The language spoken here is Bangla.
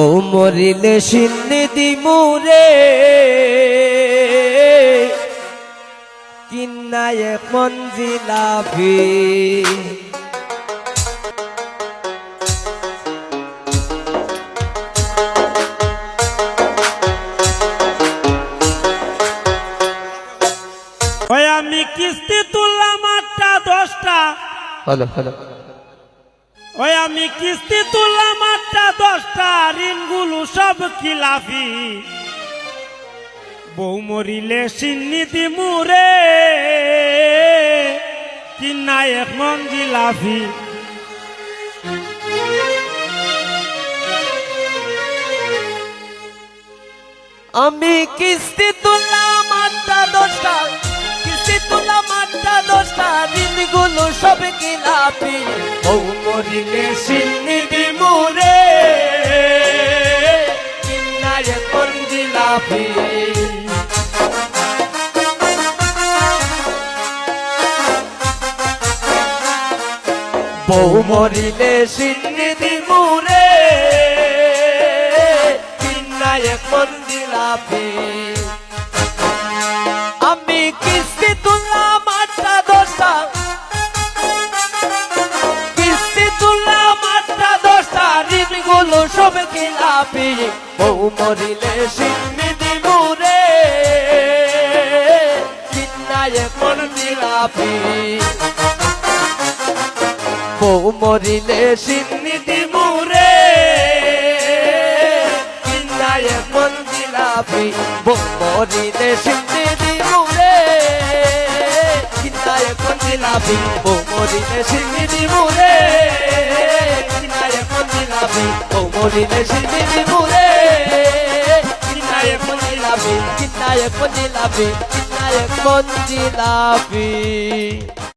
ও মরিলে সিন্নি দিমুরে কিন্নায় মঞ্জিলাভি ওই আমি কিস্তি তুললাম আটটা দশটা। Hello hello. ওই আমি কিস্তি তুললাম ঋণগুলো সব খিলাফি। বউ মরিলে সিন্নিতি মুরে কিনা এক মঞ্জিলাফি আমি কিস্তি তুললাম আটটা দশটা, কিস্তি তুললাম আটটা দশটা দিনগুলো সব কিলাপি ও মরিলে সিন্নি দিমুরে বউ মরিলে সিন্নি দিমুরে। কিন্নায় কোন জিলাপি আমি কিস্তি তুললাম আটটা দশটা কিস্তি তুললাম আটটা দশটা ঋণগুলো সব কিলাপি। বউ মরিলে সিন্নি দিমুরে। কিন্নায় কোন জিলাপি বউ মরিলে সিন্নি দিমুরে কিন্নায় কোন জিলাপি, বউ মরিলে সিন্নি দিমুরে কিন্নায় কোন জিলাপি, বউ মরিলে সিন্নি দিমুরে কিন্নায় কোন জিলাপি, বউ মরিলে সিন্নি দিমুরে কিন্নায় কোন জিলাপি কিন্নায় কোন জিলাপি কিন্নায় কোন জিলাপি।